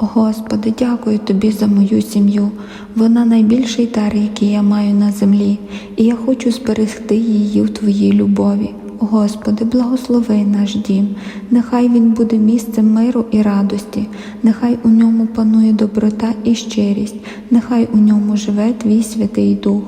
Господи, дякую Тобі за мою сім'ю. Вона найбільший дар, який я маю на землі, і я хочу зберегти її в Твоїй любові. Господи, благослови наш дім, нехай він буде місцем миру і радості, нехай у ньому панує доброта і щирість, нехай у ньому живе Твій Святий Дух.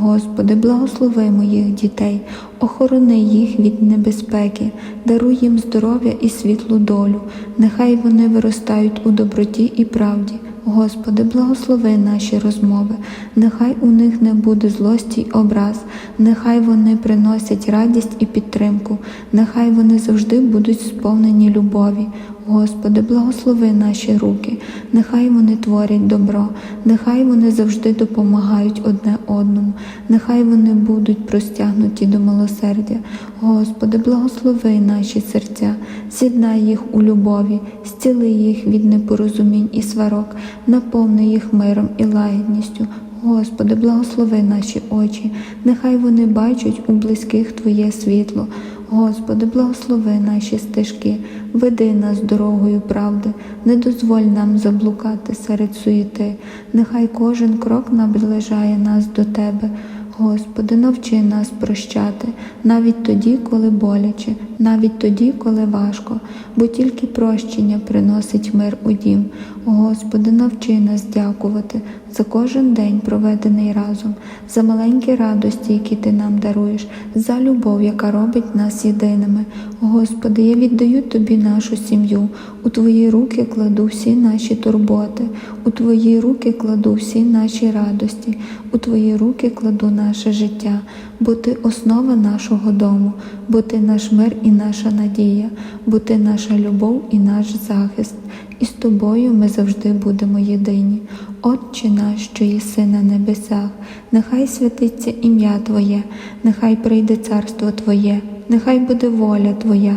Господи, благослови моїх дітей, охорони їх від небезпеки, даруй їм здоров'я і світлу долю, нехай вони виростають у доброті і правді. Господи, благослови наші розмови, нехай у них не буде злості й образ, нехай вони приносять радість і підтримку, нехай вони завжди будуть сповнені любові. Господи, благослови наші руки, нехай вони творять добро, нехай вони завжди допомагають одне одному, нехай вони будуть простягнуті до милосердя. Господи, благослови наші серця, з'єднай їх у любові, зціли їх від непорозумінь і сварок, наповни їх миром і лагідністю. Господи, благослови наші очі, нехай вони бачать у близьких Твоє світло. Господи, благослови наші стежки, веди нас дорогою правди, не дозволь нам заблукати серед суєти, нехай кожен крок наближає нас до Тебе. Господи, навчи нас прощати, навіть тоді, коли боляче, навіть тоді, коли важко, бо тільки прощення приносить мир у дім. Господи, навчи нас дякувати за кожен день, проведений разом, за маленькі радості, які Ти нам даруєш, за любов, яка робить нас єдиними. Господи, я віддаю Тобі нашу сім'ю, у Твої руки кладу всі наші турботи, у Твої руки кладу всі наші радості, у Твої руки кладу наше життя, бо Ти основа нашого дому, бо Ти наш мир і наша надія, бо Ти наша любов і наш захист. І з тобою ми завжди будемо єдині. Отче наш, що єси на небесах, нехай святиться ім'я Твоє, нехай прийде царство Твоє, нехай буде воля Твоя,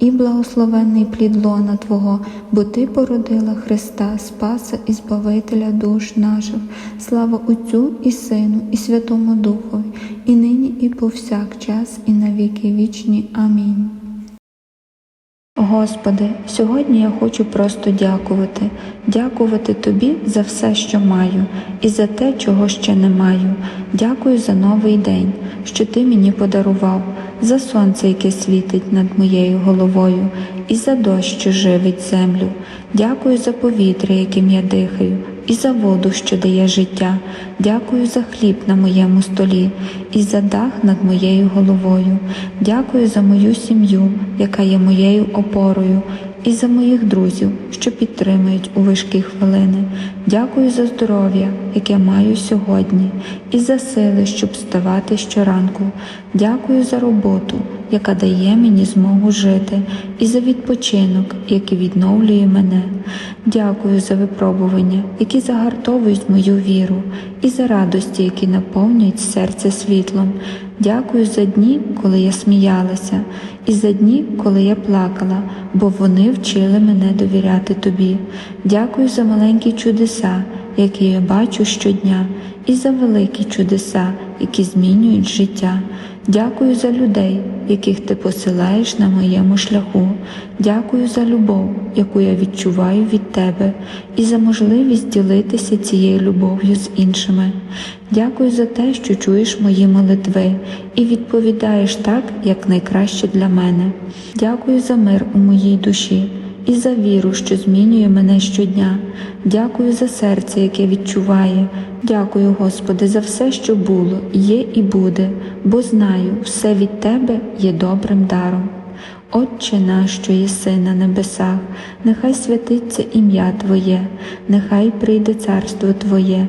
і благословенний плід лона Твого, бо Ти породила Христа, Спаса і Збавителя душ наших. Слава Отцю і Сину, і Святому Духові, і нині, і повсякчас, і навіки вічні. Амінь. Господи, сьогодні я хочу просто дякувати, дякувати Тобі за все, що маю, і за те, чого ще не маю. Дякую за новий день, що Ти мені подарував, за сонце, яке світить над моєю головою, і за дощ, що живить землю. Дякую за повітря, яким я дихаю, і за воду, що дає життя. Дякую за хліб на моєму столі, і за дах над моєю головою. Дякую за мою сім'ю, яка є моєю опорою, і за моїх друзів, що підтримують у важкі хвилини. Дякую за здоров'я, яке маю сьогодні, і за сили, щоб вставати щоранку. Дякую за роботу, яка дає мені змогу жити, і за відпочинок, який відновлює мене. Дякую за випробування, які загартовують мою віру, і за радості, які наповнюють серце світлом. Дякую за дні, коли я сміялася, і за дні, коли я плакала, бо вони вчили мене довіряти тобі. Дякую за маленькі чудеса, які я бачу щодня, і за великі чудеса, які змінюють життя. Дякую за людей, яких ти посилаєш на моєму шляху. Дякую за любов, яку я відчуваю від тебе, і за можливість ділитися цією любов'ю з іншими. Дякую за те, що чуєш мої молитви і відповідаєш так, як найкраще для мене. Дякую за мир у моїй душі і за віру, що змінює мене щодня. Дякую за серце, яке відчуває. Дякую, Господи, за все, що було, є і буде, бо знаю, все від Тебе є добрим даром. Отче наш, що єси на небесах, нехай святиться ім'я Твоє, нехай прийде царство Твоє,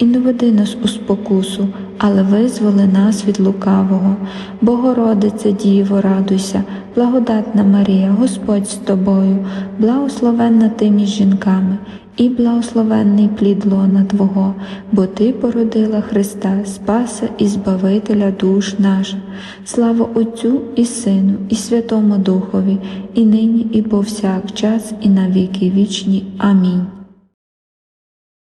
і не веди нас у спокусу, але визволи нас від лукавого. Богородице Діво, радуйся, благодатна Марія, Господь з тобою, благословенна ти між жінками, і благословенний плід лона Твого, бо Ти породила Христа, Спаса і Збавителя душ наших. Слава Отцю і Сину, і Святому Духові, і нині, і повсякчас, і на віки вічні. Амінь.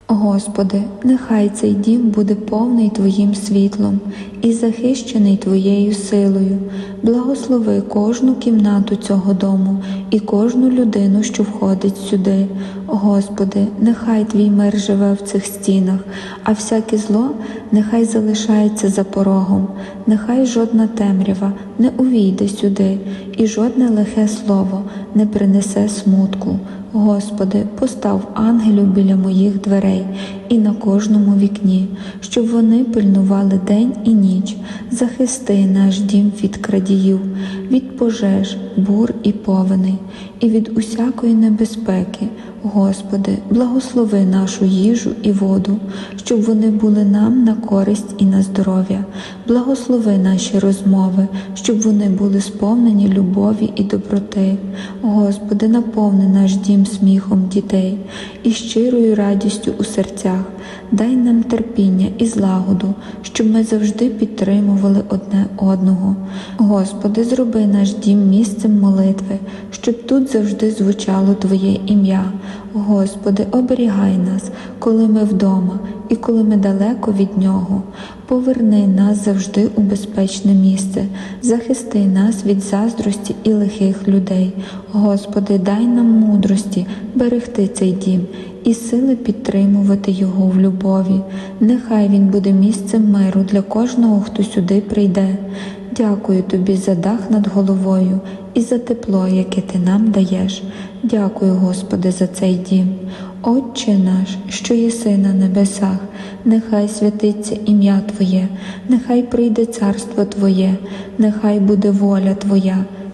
Господи, нехай цей дім буде повний Твоїм світлом і захищений Твоєю силою. Благослови кожну кімнату цього дому і кожну людину, що входить сюди. Господи, нехай Твій мир живе в цих стінах, а всяке зло нехай залишається за порогом, нехай жодна темрява не увійде сюди, і жодне лихе слово не принесе смутку. Господи, постав ангелів біля моїх дверей і на кожному вікні, щоб вони пильнували день і ніч, захисти наш дім від крадіїв, від пожеж, бур і повеней, і від усякої небезпеки. Господи, благослови нашу їжу і воду, щоб вони були нам на користь і на здоров'я. Благослови наші розмови, щоб вони були сповнені любові і доброти. Господи, наповни наш дім сміхом дітей і щирою радістю у серцях. Дай нам терпіння і злагоду, щоб ми завжди підтримували одне одного. Господи, зроби наш дім місцем молитви, щоб тут завжди звучало Твоє ім'я. Господи, оберігай нас, коли ми вдома і коли ми далеко від Нього. Поверни нас завжди у безпечне місце, захисти нас від заздрості і лихих людей. Господи, дай нам мудрості берегти цей дім і сили підтримувати його в любові. Нехай він буде місцем миру для кожного, хто сюди прийде. Дякую тобі за дах над головою і за тепло, яке ти нам даєш. Дякую, Господи, за цей дім. Отче наш, що єси на небесах, нехай святиться ім'я Твоє, нехай прийде царство Твоє, нехай буде воля Твоя,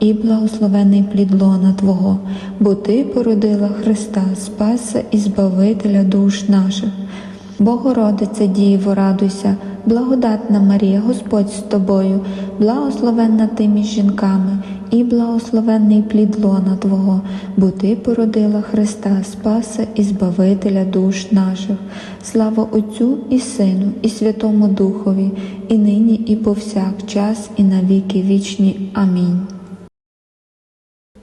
і благословений плід лона Твого, бо Ти породила Христа, Спаса і Збавителя душ наших. Богородице Діво, радуйся, благодатна Марія, Господь з тобою, благословенна ти між жінками, і благословенний плід лона Твого, бо Ти породила Христа, Спаса і Збавителя душ наших. Слава Отцю і Сину, і Святому Духові, і нині, і повсякчас, і на віки вічні. Амінь.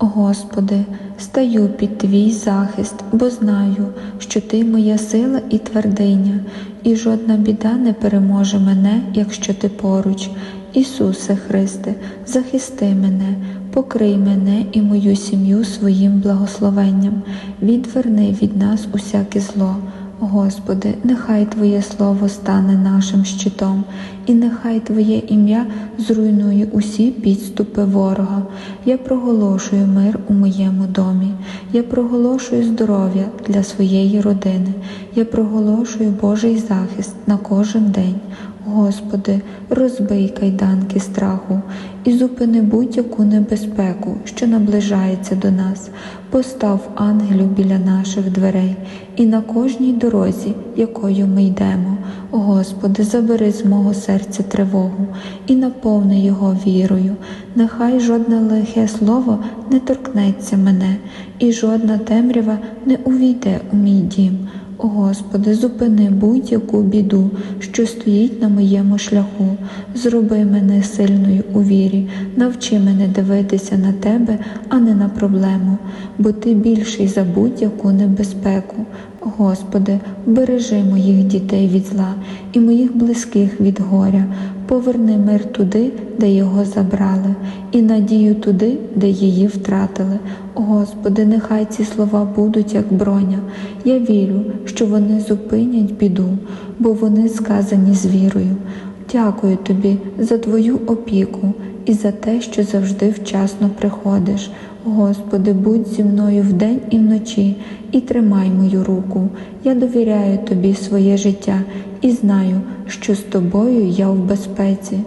Господи, стаю під Твій захист, бо знаю, що Ти моя сила і твердиня, і жодна біда не переможе мене, якщо Ти поруч. Ісусе Христе, захисти мене, покрий мене і мою сім'ю своїм благословенням, відверни від нас усяке зло. Господи, нехай Твоє Слово стане нашим щитом, і нехай Твоє ім'я зруйнує усі підступи ворога. Я проголошую мир у моєму домі, я проголошую здоров'я для своєї родини, я проголошую Божий захист на кожен день. Господи, розбий кайданки страху і зупини будь-яку небезпеку, що наближається до нас. Постав ангелів біля наших дверей і на кожній дорозі, якою ми йдемо. Господи, забери з мого серця тривогу і наповни його вірою. Нехай жодне лихе слово не торкнеться мене, і жодна темрява не увійде у мій дім. Господи, зупини будь-яку біду, що стоїть на моєму шляху. Зроби мене сильною у вірі, навчи мене дивитися на Тебе, а не на проблему, бо Ти більший за будь-яку небезпеку. Господи, бережи моїх дітей від зла і моїх близьких від горя. Поверни мир туди, де його забрали, і надію туди, де її втратили. Господи, нехай ці слова будуть як броня. Я вірю, що вони зупинять біду, бо вони сказані з вірою. Дякую тобі за твою опіку і за те, що завжди вчасно приходиш. Господи, будь зі мною вдень і вночі, і тримай мою руку. Я довіряю Тобі своє життя і знаю, що з тобою я в безпеці.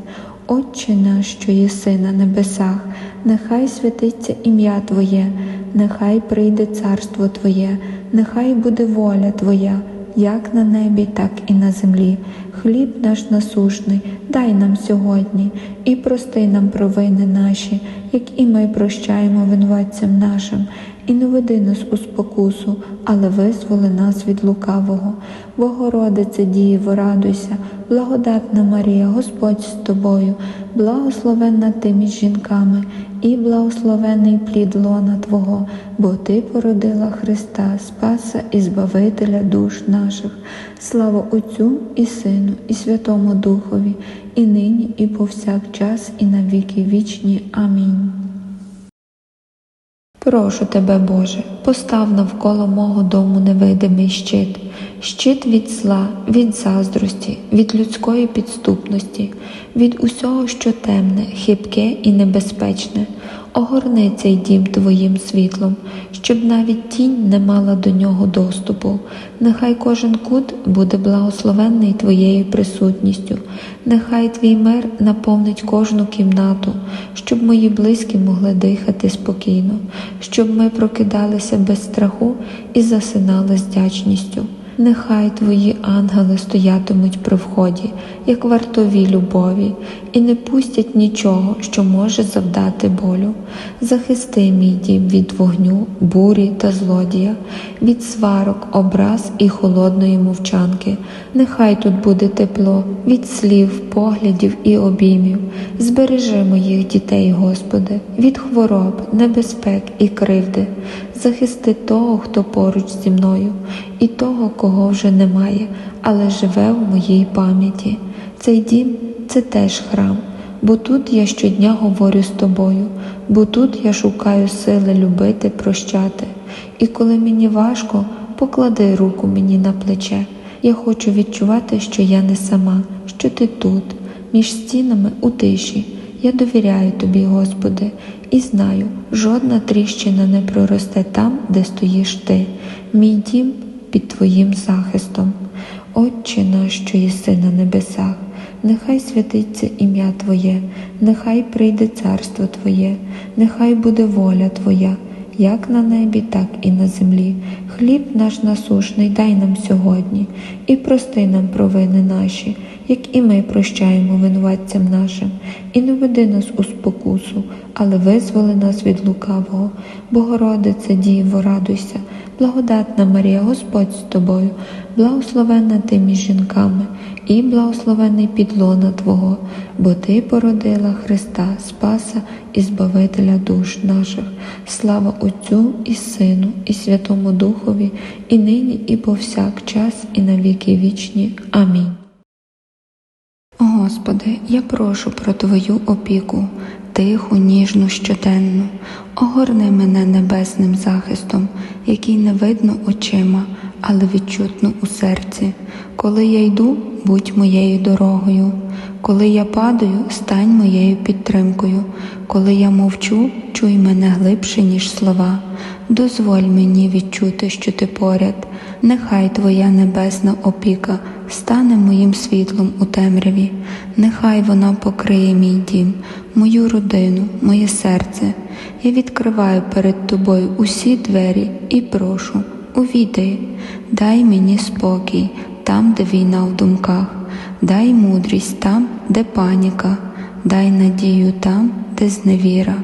Отче наш, що єси на небесах, нехай святиться ім'я Твоє, нехай прийде царство Твоє, нехай буде воля Твоя, як на небі, так і на землі. Хліб наш насушний, дай нам сьогодні, і прости нам провини наші, як і ми прощаємо винуватцям нашим, і не веди нас у спокусу, але визволи нас від лукавого. Богородице Дієво, радуйся, благодатна Марія, Господь з тобою, благословенна ти між жінками, і благословений плід лона Твого, бо Ти породила Христа, Спаса і Збавителя душ наших. Слава Отцю і Сину, і Святому Духові, і нині, і повсякчас, і на віки вічні. Амінь. Прошу тебе, Боже, постав навколо мого дому невидимий щит, щит від зла, від заздрості, від людської підступності, від усього, що темне, хибке і небезпечне. Огорни цей дім Твоїм світлом, щоб навіть тінь не мала до нього доступу. Нехай кожен кут буде благословенний Твоєю присутністю, нехай Твій мир наповнить кожну кімнату, щоб мої близькі могли дихати спокійно, щоб ми прокидалися без страху і засинали з вдячністю. Нехай твої ангели стоятимуть при вході, як вартові любові, і не пустять нічого, що може завдати болю. Захисти мій дім від вогню, бурі та злодія, від сварок, образ і холодної мовчанки. Нехай тут буде тепло від слів, поглядів і обіймів. Збережи моїх дітей, Господи, від хвороб, небезпек і кривди. Захисти того, хто поруч зі мною, і того, кого вже немає, але живе в моїй пам'яті. Цей дім це теж храм, бо тут я щодня говорю з тобою, бо тут я шукаю сили любити, прощати. І коли мені важко, поклади руку мені на плече. Я хочу відчувати, що я не сама, що ти тут, між стінами у тиші. Я довіряю тобі, Господи, і знаю, жодна тріщина не проросте там, де стоїш ти, мій дім під Твоїм захистом. Отче наш, що єси на небесах, нехай святиться ім'я Твоє, нехай прийде царство Твоє, нехай буде воля Твоя, як на небі, так і на землі. Хліб наш насушний дай нам сьогодні, і прости нам провини наші, як і ми прощаємо винуватцям нашим, і не веди нас у спокусу, але визволи нас від лукавого. Богородице, Діво, радуйся, благодатна Марія, Господь з тобою, благословенна ти між жінками, і благословений підлона Твого, бо Ти породила Христа, Спаса і Збавителя душ наших. Слава Отцю і Сину, і Святому Духові, і нині, і повсякчас, і на віки вічні. Амінь. Господи, я прошу про Твою опіку, тиху, ніжну, щоденну. Огорни мене небесним захистом, який не видно очима, але відчутно у серці. Коли я йду, будь моєю дорогою. Коли я падаю, стань моєю підтримкою. Коли я мовчу, чуй мене глибше, ніж слова. Дозволь мені відчути, що ти поряд. Нехай Твоя небесна опіка стане моїм світлом у темряві. Нехай вона покриє мій дім, мою родину, моє серце. Я відкриваю перед тобою усі двері і прошу, увійди, дай мені спокій там, де війна в думках, дай мудрість там, де паніка, дай надію там, де зневіра.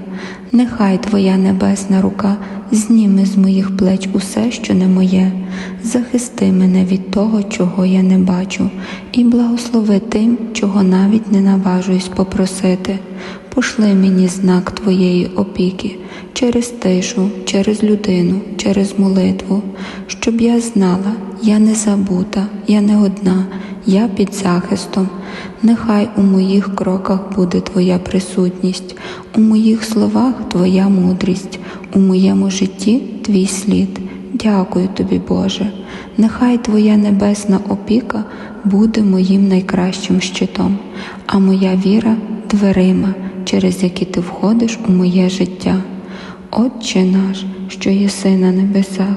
Нехай Твоя небесна рука зніме з моїх плеч усе, що не моє, захисти мене від того, чого я не бачу, і благослови тим, чого навіть не наважуюсь попросити. Пошли мені знак Твоєї опіки через тишу, через людину, через молитву, щоб я знала, я не забута, я не одна, я під захистом. Нехай у моїх кроках буде Твоя присутність, у моїх словах Твоя мудрість, у моєму житті Твій слід. Дякую тобі, Боже. Нехай Твоя небесна опіка буде моїм найкращим щитом, а моя віра дверима, через які ти входиш у моє життя. Отче наш, що єси на небесах,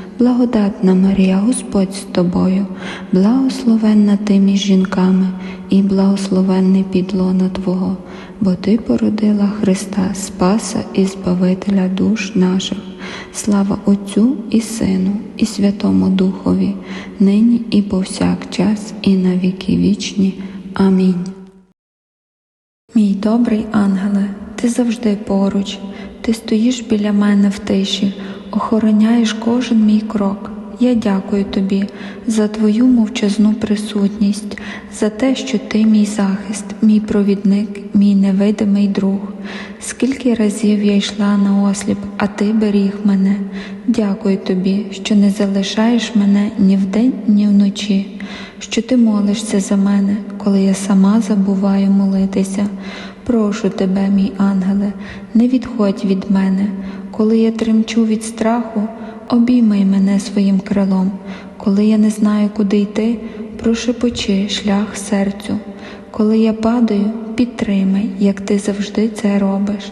благодатна Марія, Господь з тобою, благословенна ти між жінками, і благословенний підлона Твого, бо Ти породила Христа, Спаса і Збавителя душ наших. Слава Отцю і Сину, і Святому Духові, нині і повсякчас, і на віки вічні. Амінь. Мій добрий ангеле, ти завжди поруч, ти стоїш біля мене в тиші, охороняєш кожен мій крок. Я дякую тобі за твою мовчазну присутність, за те, що ти мій захист, мій провідник, мій невидимий друг. Скільки разів я йшла на осліп, а ти беріг мене. Дякую тобі, що не залишаєш мене ні вдень, ні вночі, що ти молишся за мене, коли я сама забуваю молитися. Прошу тебе, мій ангеле, не відходь від мене, коли я тремчу від страху, обіймай мене своїм крилом, коли я не знаю, куди йти, прошепочи шлях серцю. Коли я падаю, підтримай, як ти завжди це робиш.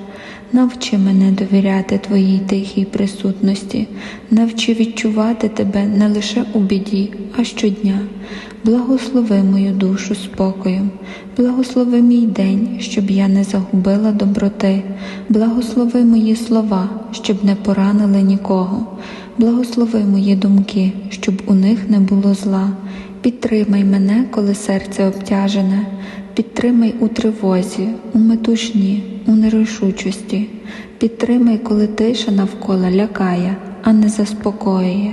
Навчи мене довіряти Твоїй тихій присутності, навчи відчувати тебе не лише у біді, а щодня. Благослови мою душу спокоєм, благослови мій день, щоб я не загубила доброти, благослови мої слова, щоб не поранили нікого, благослови мої думки, щоб у них не було зла. Підтримай мене, коли серце обтяжене, підтримай у тривозі, у метушні, у нерішучості, підтримай, коли тиша навколо лякає, а не заспокоює.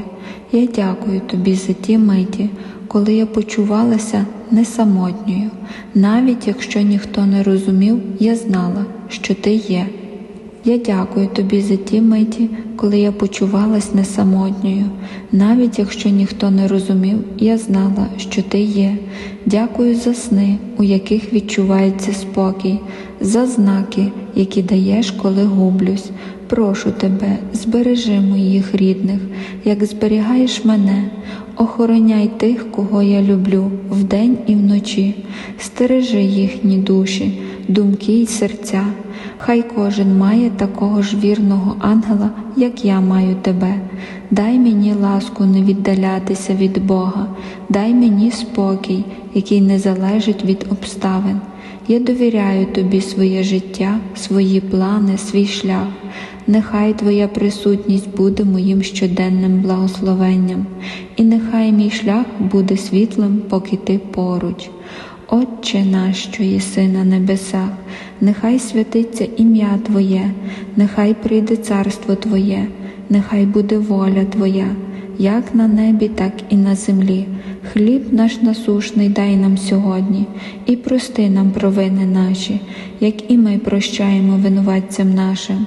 Я дякую тобі за ті миті, коли я почувалася не самотньою, навіть якщо ніхто не розумів, я знала, що ти є. Я дякую тобі за ті миті, коли я почувалась не самотньою, навіть якщо ніхто не розумів, я знала, що ти є. Дякую за сни, у яких відчувається спокій, за знаки, які даєш, коли гублюсь. Прошу тебе, збережи моїх рідних, як зберігаєш мене, охороняй тих, кого я люблю, вдень і вночі, стережи їхні душі, думки й серця. Хай кожен має такого ж вірного ангела, як я маю тебе. Дай мені ласку не віддалятися від Бога, дай мені спокій, який не залежить від обставин. Я довіряю тобі своє життя, свої плани, свій шлях. Нехай Твоя присутність буде моїм щоденним благословенням, і нехай мій шлях буде світлим, поки ти поруч. Отче наш, що єси на небесах, нехай святиться ім'я Твоє, нехай прийде царство Твоє, нехай буде воля Твоя, як на небі, так і на землі. Хліб наш насушний дай нам сьогодні, і прости нам провини наші, як і ми прощаємо винуватцям нашим,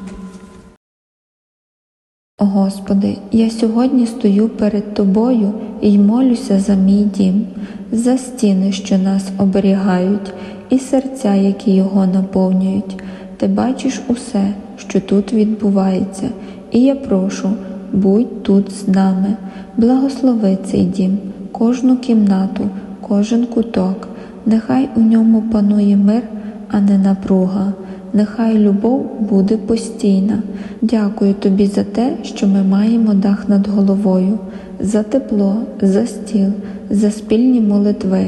Господи, я сьогодні стою перед Тобою і молюся за мій дім, за стіни, що нас оберігають, і серця, які його наповнюють. Ти бачиш усе, що тут відбувається, і я прошу, будь тут з нами, благослови цей дім, кожну кімнату, кожен куток, нехай у ньому панує мир, а не напруга. Нехай любов буде постійна. Дякую тобі за те, що ми маємо дах над головою, за тепло, за стіл, за спільні молитви.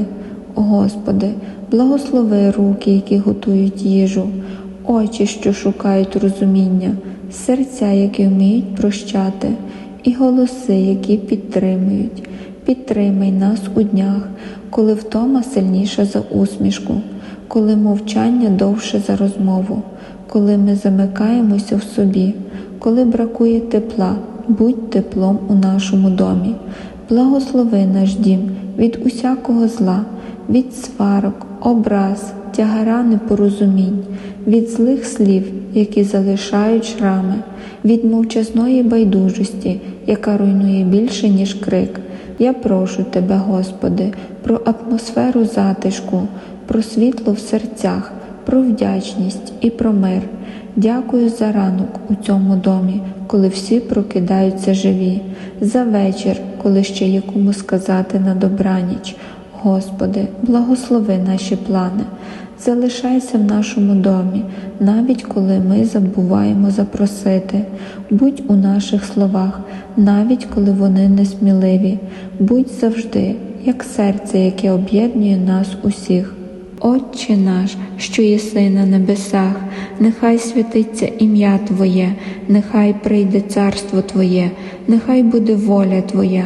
Господи, благослови руки, які готують їжу, очі, що шукають розуміння, серця, які вміють прощати, і голоси, які підтримують. Підтримай нас у днях, коли втома сильніша за усмішку, коли мовчання довше за розмову, коли ми замикаємося в собі, коли бракує тепла, будь теплом у нашому домі. Благослови наш дім від усякого зла, від сварок, образ, тягара непорозумінь, від злих слів, які залишають шрами, від мовчазної байдужості, яка руйнує більше, ніж крик. Я прошу Тебе, Господи, про атмосферу затишку, про світло в серцях, про вдячність і про мир. Дякую за ранок у цьому домі, коли всі прокидаються живі, за вечір, коли ще є кому сказати на добраніч. Господи, благослови наші плани, залишайся в нашому домі, навіть коли ми забуваємо запросити. Будь у наших словах, навіть коли вони несміливі, будь завжди, як серце, яке об'єднує нас усіх. Отче наш, що єси на небесах, нехай святиться ім'я Твоє, нехай прийде царство Твоє, нехай буде воля Твоя,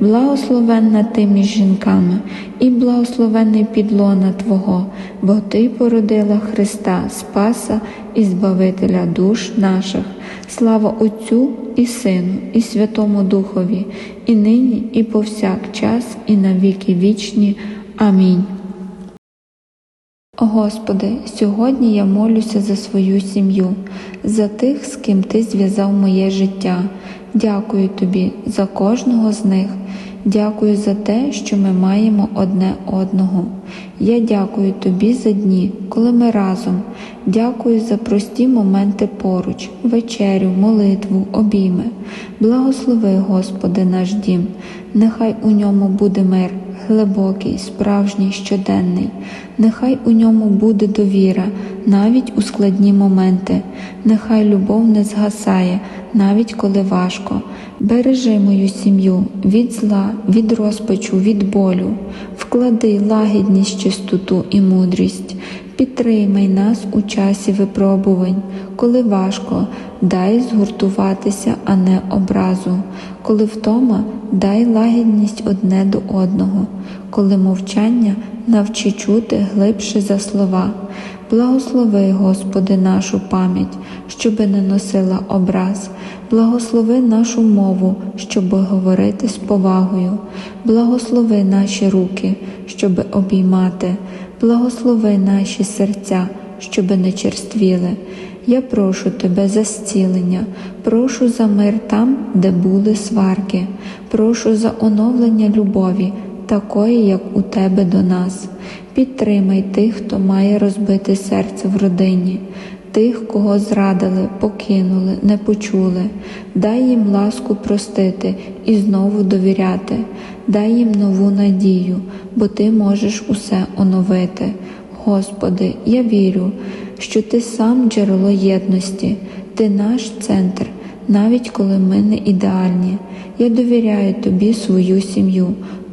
благословенна ти між жінками, і благословений підлона Твого, бо Ти породила Христа, Спаса і Збавителя душ наших. Слава Отцю і Сину, і Святому Духові, і нині, і повсякчас, і на віки вічні. Амінь. Господи, сьогодні я молюся за свою сім'ю, за тих, з ким Ти зв'язав моє життя. Дякую Тобі за кожного з них. Дякую за те, що ми маємо одне одного. Я дякую Тобі за дні, коли ми разом. Дякую за прості моменти поруч, вечерю, молитву, обійми. Благослови, Господи, наш дім. Нехай у ньому буде мир, глибокий, справжній, щоденний. Нехай у ньому буде довіра, навіть у складні моменти. Нехай любов не згасає, навіть коли важко. Бережи мою сім'ю від зла, від розпачу, від болю, вклади лагідність, чистоту і мудрість. Підтримай нас у часі випробувань, коли важко, дай згуртуватися, а не образу, коли втома, дай лагідність одне до одного, коли мовчання навчи чути глибше за слова. Благослови, Господи, нашу пам'ять, щоби не носила образ, благослови нашу мову, щоби говорити з повагою, благослови наші руки, щоби обіймати, благослови наші серця, щоби не черствіли. Я прошу Тебе за зцілення, прошу за мир там, де були сварки, прошу за оновлення любові, такої, як у Тебе до нас. Підтримай тих, хто має розбите серце в родині, тих, кого зрадили, покинули, не почули. Дай їм ласку простити і знову довіряти, дай їм нову надію, бо Ти можеш усе оновити. Господи, я вірю, що Ти сам джерело єдності, Ти наш центр, навіть коли ми не ідеальні. Я довіряю Тобі свою сім'ю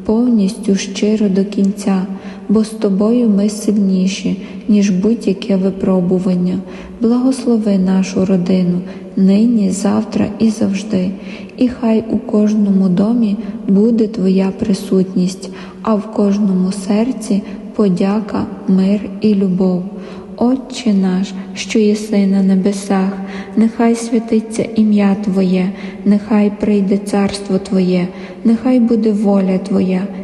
повністю щиро до кінця, бо з тобою ми сильніші, ніж будь-яке випробування. Благослови нашу родину нині, завтра і завжди, і хай у кожному домі буде Твоя присутність, а в кожному серці подяка, мир і любов. Отче наш, що єси на небесах, нехай святиться ім'я Твоє, нехай прийде царство Твоє, нехай буде воля Твоя,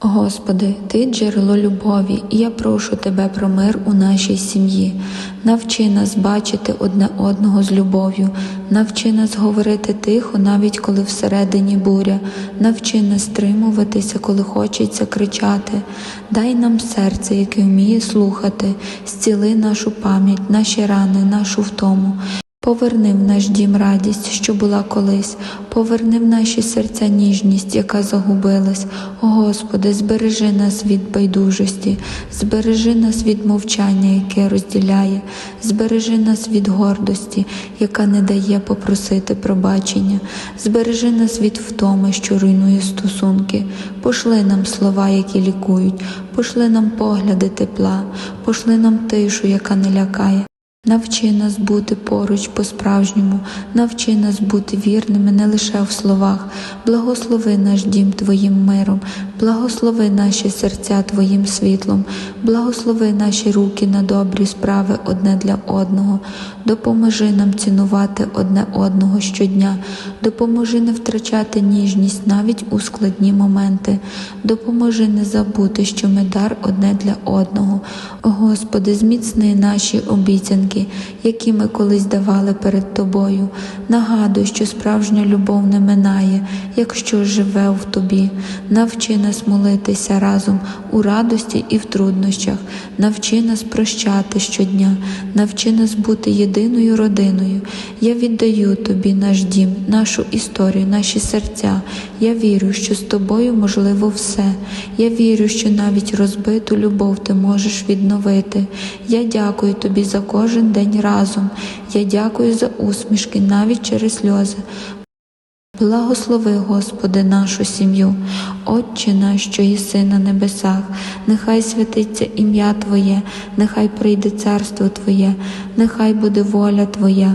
Господи, Ти джерело любові, і я прошу Тебе про мир у нашій сім'ї. Навчи нас бачити одне одного з любов'ю, навчи нас говорити тихо, навіть коли всередині буря, навчи нас стримуватися, коли хочеться кричати. Дай нам серце, яке вміє слухати, зціли нашу пам'ять, наші рани, нашу втому. Поверни в наш дім радість, що була колись, поверни в наші серця ніжність, яка загубилась. Господи, збережи нас від байдужості, збережи нас від мовчання, яке розділяє, збережи нас від гордості, яка не дає попросити пробачення, збережи нас від втоми, що руйнує стосунки, пошли нам слова, які лікують, пошли нам погляди тепла, пошли нам тишу, яка не лякає. Навчи нас бути поруч по-справжньому, навчи нас бути вірними не лише в словах, благослови наш дім Твоїм миром, благослови наші серця Твоїм світлом, благослови наші руки на добрі справи одне для одного, допоможи нам цінувати одне одного щодня, допоможи не втрачати ніжність навіть у складні моменти, допоможи не забути, що ми дар одне для одного. Господи, зміцни наші обіцянки, які ми колись давали перед Тобою. Нагадуй, що справжня любов не минає, якщо живе в Тобі. Навчи нас молитися разом у радості і в труднощах, навчи нас прощати щодня, навчи нас бути єдиною родиною. Я віддаю Тобі наш дім, нашу історію, наші серця. Я вірю, що з тобою можливо все. Я вірю, що навіть розбиту любов ти можеш відновити. Я дякую тобі за кожен день разом. Я дякую за усмішки навіть через сльози. Благослови, Господи, нашу сім'ю, Отче наш, що єси на небесах, нехай святиться ім'я Твоє, нехай прийде царство Твоє, нехай буде воля Твоя,